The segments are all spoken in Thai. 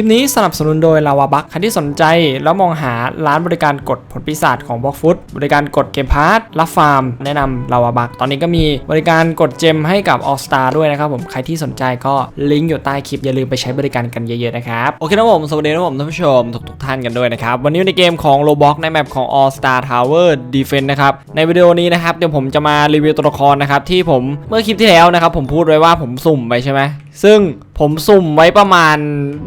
ลิปนี้สนับสนุนโดยลาวาบัคใครที่สนใจแล้วมองหาร้านบริการกดผลปีศาจของบล็อกฟุตบริการกดเกมพาร์ทรับฟาร์ม แนะนำลาวาบัคตอนนี้ก็มีบริการกดเจมให้กับ All Star ด้วยนะครับผมใครที่สนใจก็ลิงก์อยู่ใต้คลิปอย่าลืมไปใช้บริการกันเยอะๆนะครับโอเคนะผมสวัสดีนะผมท่านผู้ชมทุกๆท่านกันด้วยนะครับวันนี้ในเกมของ Roblox ในแมปของ All Star Tower Defense นะครับในวิดีโอนี้นะครับเดี๋ยวผมจะมารีวิวตัวละครนะครับที่ผมเมื่อคลิปที่แล้วนะครับผมพูดไว้ว่าผมสุ่มไปใช่ไหมซึ่ง ผมสุ่มไว้ประมาณ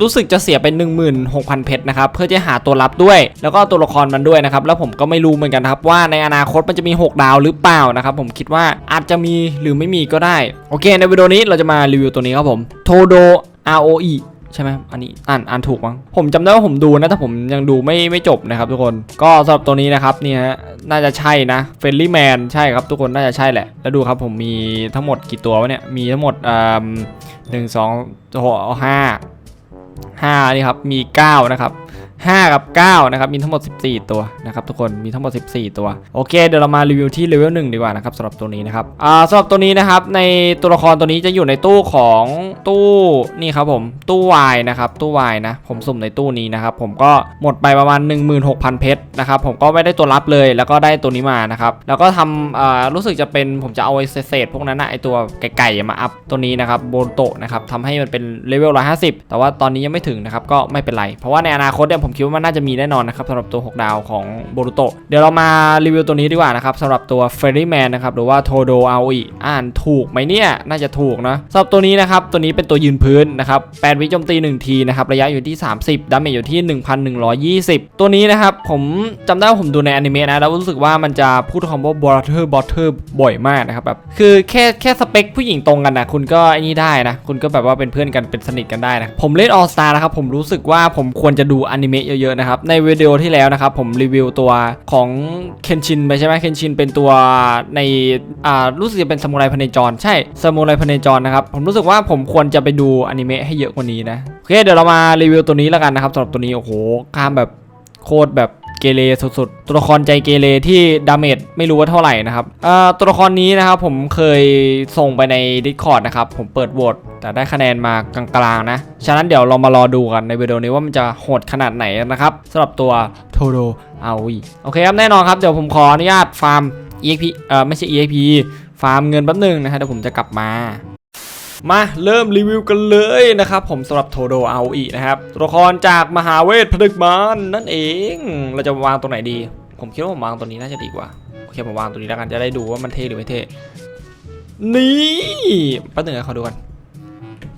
รู้สึกจะเสียไป 16,000 เพชรนะครับ เพื่อจะหาตัวรับด้วย แล้วก็ตัวละครมันด้วยนะครับ แล้วผมก็ไม่รู้เหมือนกันครับ ว่าในอนาคตมันจะมี 6 ดาวหรือเปล่านะครับ ผมคิดว่าอาจจะมีหรือไม่มีก็ได้ โอเค ในวิดีโอนี้เราจะมารีวิวตัวนี้ครับผมโทโด ROE ใช่ไหมอันนี้อ่านอ่านถูกมั้งผมจำได้ว่าผมดูนะแต่ผมยังดูไม่ไม่จบนะครับทุกคนก็สำหรับตัวนี้นะครับเนี่ยฮะน่าจะใช่นะเฟรนลี่แมนใช่ครับทุกคนน่าจะใช่แหละ แล้วดูครับผมมีทั้งหมดกี่ตัววะเนี่ย มีทั้งหมดอ่าหนึ่งสองหกห้าห้านี่ครับมีเก้านะครับ 5 กับ 9 นะครับ มีทั้งหมด 14 ตัวนะครับทุกคน มีทั้งหมด 14 ตัว โอเค เดี๋ยวเรามารีวิวที่เลเวล1ดีกว่านะครับสำหรับตัวนี้นะครับ อ่าสำหรับตัวนี้นะครับ ในตัวละครตัวนี้จะอยู่ในตู้ของตู้นี่ครับผม ตู้วายนะครับ ตู้วายนะ ผมสุ่มในตู้นี้นะครับ ผมก็หมดไปประมาณ 16,000 เพชรนะครับ ผมก็ไม่ได้ตัวรับเลย แล้วก็ได้ตัวนี้มานะครับ แล้วก็ทำอ่ารู้สึกจะเป็นผมจะเอาไอ้เศษพวกนั้นนะไอตัวไก่ๆมาอัพตัวนี้นะครับโบนโตะนะครับทำให้มันเป็นเลเวล150 แต่ว่าตอนนี้ยังไม่ถึงนะครับก็ไม่เป็นไร เพราะว่าในอนาคตเนี่ยผมคิดว่ามันน่าจะมีแน่นอนนะครับสำหรับตัว 6 ดาวของโบรุโตะเดี๋ยวเรามารีวิวตัวนี้ดีกว่านะครับสำหรับตัว f e r r y Man นนะครับหรือว่าโทโดอาโออ่านถูกไหมเนี่ยน่าจะถูกนะสำหรับตัวนี้นะครับตัวนี้เป็นตัวยืนพื้นนะครับ8วิโจมตี 1 ทีนะครับระยะอยู่ที่ 30ดาเมจอยู่ที่ 1,120 ตัวนี้นะครับผมจำได้ว่าผมดูในอนิเมะนะแล้วรู้สึกว่ามันจะพูดคำว่า brother brother บ่อยมากนะครับแบบคือแค่แค่สเปคผู้หญิงตรงกันนะคุณก็ไอ้นี่ได้นะคุณก็แบบว่าเป็นเพื่อนกันเป็นสนิทกันได้นะผมเล่น All Star นะครับผมรู้สึกว่าผมควรจะดูอนิเมะเยอะๆนะครับ ในวิดีโอที่แล้วนะครับผมรีวิวตัวของเคนชินไปใช่ไหมเคนชินเป็นตัวในอ่ารู้สึกจะเป็นสมุไรพเนจร ใช่สมุไรพเนจรนะครับผมรู้สึกว่าผมควรจะไปดูอนิเมะให้เยอะกว่านี้นะโอเคเดี๋ยวเรามารีวิวตัวนี้แล้วกันนะครับสำหรับตัวนี้โอ้โหข้ามแบบโคตรแบบ เกเรสุดๆ ตัวละครใจเกเรที่ดาเมจไม่รู้ว่าเท่าไหร่นะครับอ่อตัวละครนี้นะครับผมเคยส่งไปใน Discord นะครับ ผมเปิดโหวตแต่ได้คะแนนมากลางๆนะ ฉะนั้นเดี๋ยวเรามารอดูกันในวิดีโอนี้ว่ามันจะโหดขนาดไหนนะครับสำหรับตัวโทโดอาวีโอเคครับแน่นอนครับเดี๋ยวผมขออนุญาตฟาร์ม EXP เอ่อไม่ใช่ EXP ฟาร์มเงินแป๊บหนึงนะฮะเดี๋ยวผมจะกลับมา มาเริ่มรีวิวกันเลยนะครับผมสำหรับโทโดเอาอีนะครับตัวละครจากมหาเวทผนึกมารนั่นเอง เราจะวางตรงไหนดี ผมคิดว่าผมวางตัวนี้น่าจะดีกว่าโอเคผมวางตัวนี้แล้วกันจะได้ดูว่ามันเท่หรือไม่เท่นี่แป๊บหนึงนะขอดูกัน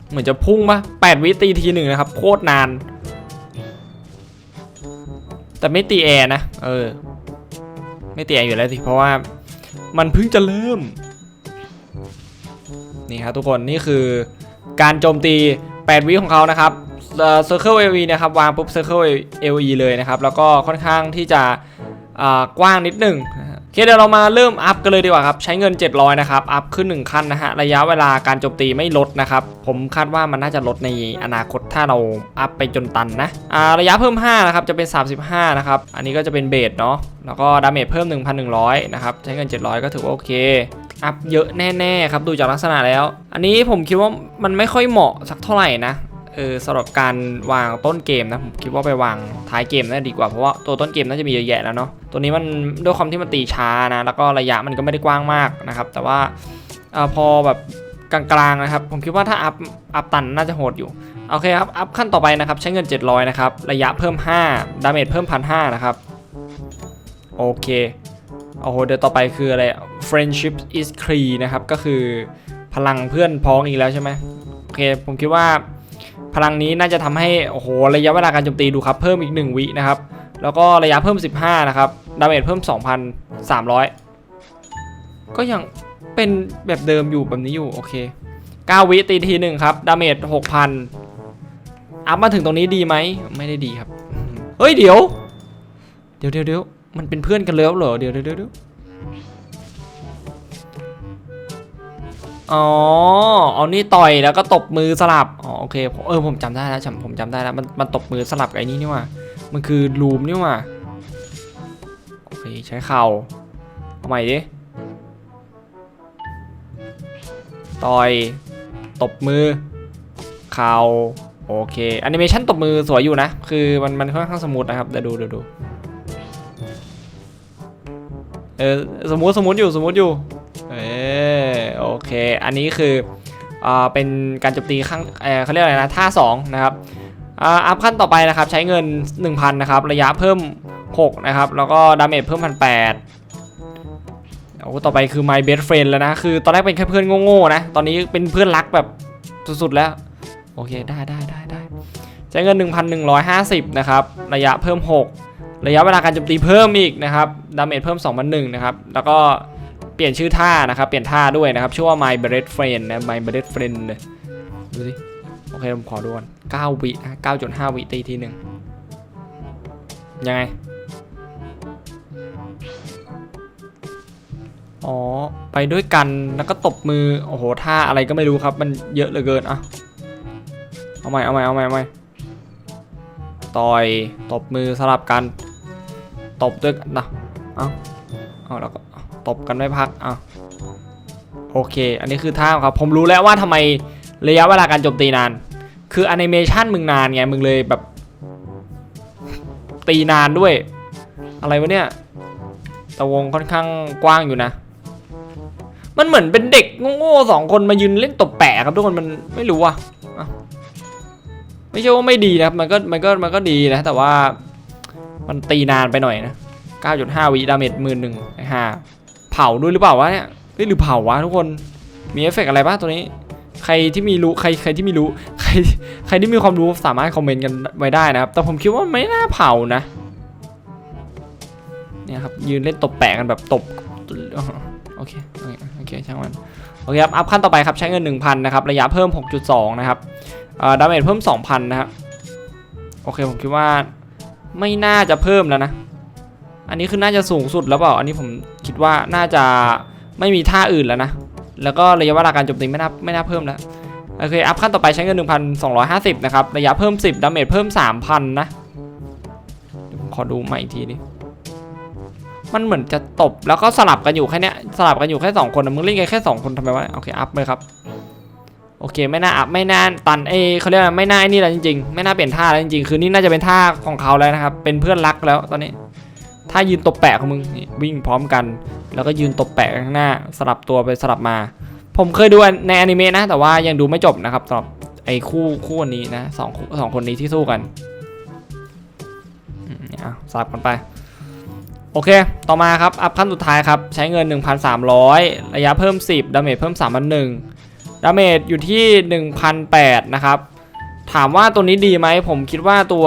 เหมือนจะพุ่งปะแปดวิตีทีหนึ่งนะครับ โคตรนาน แต่ไม่ตีแอร์นะ เออ ไม่ตีแอร์อยู่แล้วสิ เพราะว่ามันเพิ่งจะเริ่ม นี่ครับทุกคนนี่คือการโจมตี 8 วิของเขานะครับเซอ่อ Circle AOE นะครับวางปุ๊บ Circle AOE เอวีเลยนะครับ แล้วก็ค่อนข้างที่จะกว้างนิดหนึ่งโอเคเดี๋ยวเรามาเริ่มอัพกันเลยดีกว่าครับ ใช้เงิน 700 นะครับ อัพขึ้น 1 ขั้นนะฮะ ระยะเวลาการโจมตีไม่ลดนะครับ ผมคาดว่ามันน่าจะลดในอนาคตถ้าเราอัพไปจนตันนะอ่าระยะเพิ่ม 5 นะครับ จะเป็น 35 นะครับ อันนี้ก็จะเป็นเบสเนาะแล้วก็ดาเมจเพิ่ม 1,100 นะครับ ใช้เงิน 700 ก็ถือว่าโอเค อัพเยอะแน่ๆครับดูจากลักษณะแล้ว อันนี้ผมคิดว่ามันไม่ค่อยเหมาะสักเท่าไหร่นะเออสำหรับการวางต้นเกมนะผมคิดว่าไปวางท้ายเกมน่าดีกว่าเพราะว่าตัวต้นเกมน่าจะมีเยอะแยะแล้วเนาะตัวนี้มันด้วยความที่มันตีช้านะแล้วก็ระยะมันก็ไม่ได้กว้างมากนะครับแต่ว่าออพอแบบกลางๆนะครับ ผมคิดว่าถ้าอัพอัพตันน่าจะโหดอยู่โอเคครับอัพขั้นต่อไปนะครับใช้เงิน 700 นะครับ ระยะเพิ่ม 5 ดาเมจเพิ่ม1,500นะครับ โอเค โอ้โหเดี๋ยวต่อไปคืออะไร friendship is key นะครับ ก็คือพลังเพื่อนพ้องอีกแล้วใช่ไหมโอเค ผมคิดว่าพลังนี้น่าจะทำให้โอ้โหระยะเวลาการโจมตีดูครับ เพิ่มอีก 1 วินะครับ แล้วก็ระยะเพิ่ม 15 นะครับ ดาเมจเพิ่ม 2,300 ก็ยังเป็นแบบเดิมอยู่แบบนี้อยู่ โอเค 9 วิตีทีหนึ่งครับ ดาเมจ6,000 อัพมาถึงตรงนี้ดีไหม ไม่ได้ดีครับ เฮ้ยเดี๋ยว เดี๋ยวเดี๋ยว มันเป็นเพื่อนกันแล้วเหรอ เดี๋ยวเดี๋ยวเดี๋ยวอ๋อ เอานี่ต่อยแล้วก็ตบมือสลับ อ๋อโอเคเออผมจำได้แล้วจำผมจำได้แล้วมันมันตบมือสลับไอ้นี่นี่ว่ามันคือลูมนี่ว่าโอเคใช้เข่าเอาใหม่ดิต่อยตบมือ เข่าโอเคแอนิเมชันตบมือสวยอยู่นะ คือมันมันค่อนข้างสมูทนะครับเดี๋ยวดูเดี๋ยวดู เออสมูทสมูทอยู่สมูทอยู่เออโอเค อันนี้คืออ่าเป็นการโจมตีข้างเออเขาเรียกอะไรนะท่าสองนะครับอ่าอัพขั้นต่อไปนะครับใช้เงิน 1,000นะครับระยะเพิ่ม 6 นะครับ แล้วก็ดาเมจเพิ่มพันแปดโอ้ต่อไปคือ my best friend แล้วนะ คือตอนแรกเป็นแค่เพื่อนโง่ๆนะ ตอนนี้เป็นเพื่อนรักแบบสุดๆแล้ว โอเคได้ได้ได้ได้ใช้เงิน 1,150นะครับระยะเพิ่ม 6 ระยะเวลาการโจมตีเพิ่มอีกนะครับดาเมจเพิ่ม2,001นะครับแล้วก็เปลี่ยนชื่อท่านะครับเปลี่ยนท่าด้วยนะครับชื่อว่า my best friend นะ my best friend เลยดูสิโอเคผมขอดูก่อน9วินะ9.5 วิตีทีหนึ่งยังไง อ๋อ ไปด้วยกันแล้วก็ตบมือ โอ้โห ท่าอะไรก็ไม่รู้ครับ มันเยอะเหลือเกินอะเอาใหม่เอาใหม่เอาใหม่เอาใหม่ต่อย ตบมือสลับกัน ตบด้วยนะเอาเอาแล้วก็ตบกันไม่พักเอะโอเค อันนี้คือท่าครับ ผมรู้แล้วว่าทำไมระยะเวลาการโจมตีนาน คือแอนิเมชันมึงนานไง มึงเลยแบบ ตีนานด้วย อะไรวะเนี่ยต่วงค่อนข้างกว้างอยู่นะ มันเหมือนเป็นเด็กโง่ๆสองคนมายืนเล่นตบแปะครับทุกคนมันไม่รู้อะอะไม่ใช่ว่าไม่ดีนะครับมันก็มันก็มันก็ดีนะ แต่ว่า มันตีนานไปหน่อยนะ 9.5 วิดาเมจหมื่นหนึ่งห้าเผาด้วยหรือเปล่าวะเนี่ยเฮ้ยหรือเผาวะทุกคนมีเอฟเฟกต์อะไรบ้างตัวนี้ ใครที่มีรู้ใครใครที่มีรู้ใครใครที่มีความรู้สามารถคอมเมนต์กันไว้ได้นะครับ แต่ผมคิดว่าไม่น่าเผานะเนี่ยครับยืนเล่นตบแปะกันแบบตบโอเคโอเคโอเคช่างมันโอเคครับอัพขั้นต่อไปครับใช้เงิน 1,000 นะครับ ระยะเพิ่ม 6.2 นะครับดาเมจเพิ่ม 2,000 นะครับโอเคผมคิดว่า ไม่น่าจะเพิ่มแล้วนะ อันนี้คือน่าจะสูงสุดแล้วเปล่า อันนี้ผมคิดว่าน่าจะไม่มีท่าอื่นแล้วนะ แล้วก็ระยะเวลาการโจมตีไม่น่าไม่น่าเพิ่มแล้ว โอเค อัพขั้นต่อไปใช้เงิน 1,250 นะครับ ระยะเพิ่ม 10 ดาเมจเพิ่ม 3,000 นะ ขอดูใหม่อีกทีนี้มันเหมือนจะตบแล้วก็สลับกันอยู่แค่เนี้ย สลับกันอยู่แค่สองคนนะมึงเล่นกันแค่สองคนทำไมวะ โอเค อัพเลยครับ โอเคไม่น่าอัพไม่น่าตันเอเขาเรียกว่าไม่น่าไอ้นี่แล้วจริงๆ ไม่น่าเปลี่ยนท่าแล้วจริงๆ คือนี่น่าจะเป็นท่าของเขาแล้วนะครับ เป็นเพื่อนรักแล้วตอนนี้ ถ้ายืนตบแปะของมึงวิ่งพร้อมกัน แล้วก็ยืนตบแปะข้างหน้าสลับตัวไปสลับมา ผมเคยดูในอนิเมะนะ แต่ว่ายังดูไม่จบนะครับสำหรับไอ้คู่คู่นี้นะสองสองคนนี้ที่สู้กันอืมเอาสลับกันไปโอเค ต่อมาครับ อัพขั้นสุดท้ายครับ ใช้เงิน 1,300 ระยะเพิ่ม 10 ดาเมจเพิ่ม 3,001 ดาเมจอยู่ที่ 1,008นะครับ ถามว่าตัวนี้ดีไหม ผมคิดว่าตัว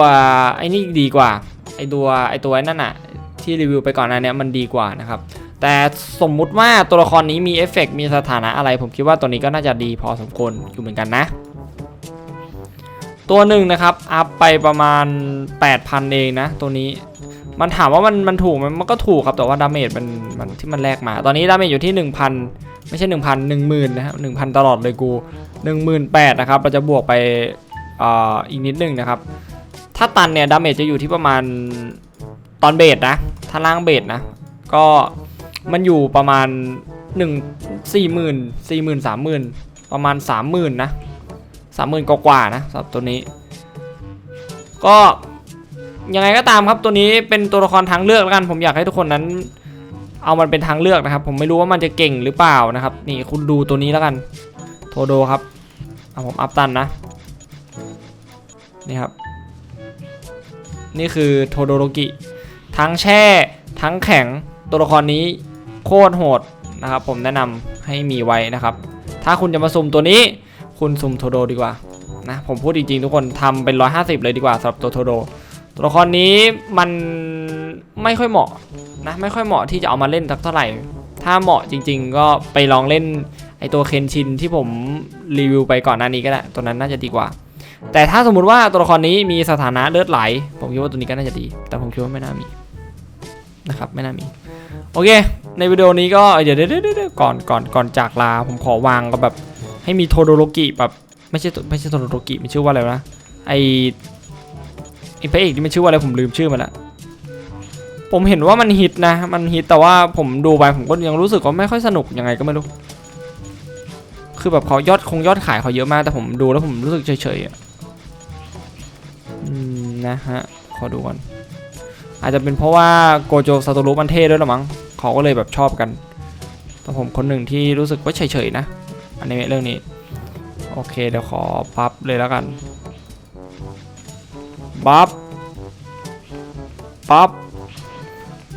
ไอ้นี่ดีกว่า ไอ้ตัวไอ้ตัวนั่นอะที่รีวิวไปก่อนหน้าเนี้ยมันดีกว่านะครับ แต่สมมุติว่าตัวละครนี้มีเอฟเฟกต์มีสถานะอะไร ผมคิดว่าตัวนี้ก็น่าจะดีพอสมควรอยู่เหมือนกันนะ ตัวหนึ่งนะครับ อัพไปประมาณ 8,000 เองนะ ตัวนี้มันถามว่ามันมันถูกไหมมันก็ถูกครับแต่ว่าดาเมจมันมันที่มันแลกมา ตอนนี้ดาเมจอยู่ที่ 1,000 ไม่ใช่ 1,000 10,000นะครับ1,000 ตลอดเลยกู 18,000นะครับเราจะบวกไปอ,อีกนิดนึงนะครับ ถ้าตันเนี่ยดาเมจจะอยู่ที่ประมาณตอนเบสนะ ถ้าล่างเบสนะ ก็มันอยู่ประมาณ 1 40,000 40,000 30,000 ประมาณ 30,000 นะ 30,000 กว่าๆนะสำหรับตัวนี้ ก็ยังไงก็ตามครับตัวนี้เป็นตัวละครทางเลือกแล้วกันผมอยากให้ทุกคนนั้น เอามันเป็นทางเลือกนะครับ ผมไม่รู้ว่ามันจะเก่งหรือเปล่านะครับ นี่คุณดูตัวนี้แล้วกัน โทโดครับเอาผมอัพตันนะ นี่ครับ นี่คือโทโดโรกิ ทั้งแช่ ทั้งแข็ง ตัวละครนี้โคตรโหดนะครับ ผมแนะนำให้มีไว้นะครับ ถ้าคุณจะมาซุ่มตัวนี้ คุณซุ่มโทโดดีกว่านะผมพูดจริงๆทุกคนทำเป็น 150 เลยดีกว่าสำหรับตัวโทโด ตัวละครนี้มัน ไม่ค่อยเหมาะนะไม่ค่อยเหมาะที่จะเอามาเล่นสักเท่าไหร่ ถ้าเหมาะจริง ๆ ก็ไปลองเล่นไอตัวเคนชินที่ผมรีวิวไปก่อนหน้านี้ก็ได้ตัวนั้นน่าจะดีกว่า แต่ถ้าสมมุติว่าตัวละครนี้มีสถานะเลือดไหล ผมคิดว่าตัวนี้ก็น่าจะดี แต่ผมคิดว่าไม่น่ามีนะครับไม่น่ามี โอเค ในวิดีโอนี้ก็เดี๋ยวเดี๋ยวเดี๋ยวก่อนก่อนก่อนจากลา ผมขอวางก็แบบให้มีโทโดโรกิแบบไม่ใช่ไม่ใช่โทโดโรกิมันชื่อว่าอะไรนะไอไอพระเอกที่มันชื่อว่าอะไรผมลืมชื่อมันละ ผมเห็นว่ามันฮิตนะ มันฮิตแต่ว่าผมดูไปผมก็ยังรู้สึกว่าไม่ค่อยสนุกยังไงก็ไม่รู้ คือแบบเขายอดคงยอดขายเขาเยอะมากแต่ผมดูแล้วผมรู้สึกเฉยๆอะนะฮะ ขอดูก่อน อาจจะเป็นเพราะว่าโกโจซาโตรุมันเท่ด้วยหรอมั้งเขาก็เลยแบบชอบกัน แต่ผมคนหนึ่งที่รู้สึกว่าเฉยๆนะอันิเมะเรื่องนี้ โอเคเดี๋ยวขอปั๊บเลยแล้วกันปั๊บปั๊บ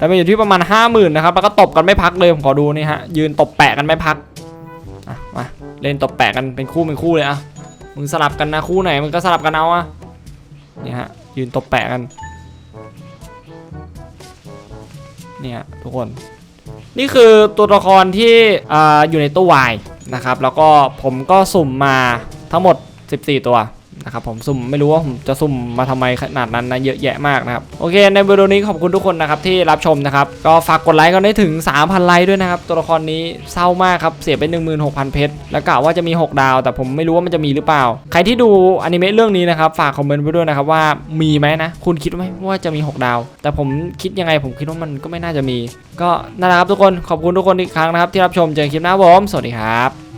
แต่ไปอยู่ที่ประมาณ 50,000นะครับแล้วก็ตบกันไม่พักเลยผมขอดูนี่ฮะยืนตบแปะกันไม่พักอะมาเล่นตบแปะกันเป็นคู่เป็นคู่เลยอะมึงสลับกันนะคู่ไหนมึงก็สลับกันเอาอะนี่ฮะยืนตบแปะกันเนี่ยทุกคนนี่คือตัวละครที่ออยู่ในตู้วายนะครับแล้วก็ผมก็สุ่มมาทั้งหมด 14 ตัว นะครับผมสุ่มไม่รู้ว่าผมจะสุ่มมาทำไมขนาดนั้นนะเยอะแยะมากนะครับโอเค ในวิดีโอนี้ขอบคุณทุกคนนะครับที่รับชมนะครับก็ฝากกดไลค์กันได้ถึง 3,000 ไลค์ด้วยนะครับตัวละครนี้เศร้ามากครับเสียไป 16,000 เพชรแล้วกะว่าจะมี 6 ดาว แต่ผมไม่รู้ว่ามันจะมีหรือเปล่า ใครที่ดูอนิเมะเรื่องนี้นะครับฝากคอมเมนต์ไว้ด้วยนะครับว่ามีไหมนะคุณคิดไหมว่าจะมี 6 ดาว แต่ผมคิดยังไงผมคิดว่ามันก็ไม่น่าจะมี ก็นั่นแหละครับทุกคนขอบคุณทุกคนอีกครั้งนะครับที่รับชมเจอคลิปหน้าผมสวัสดีครับ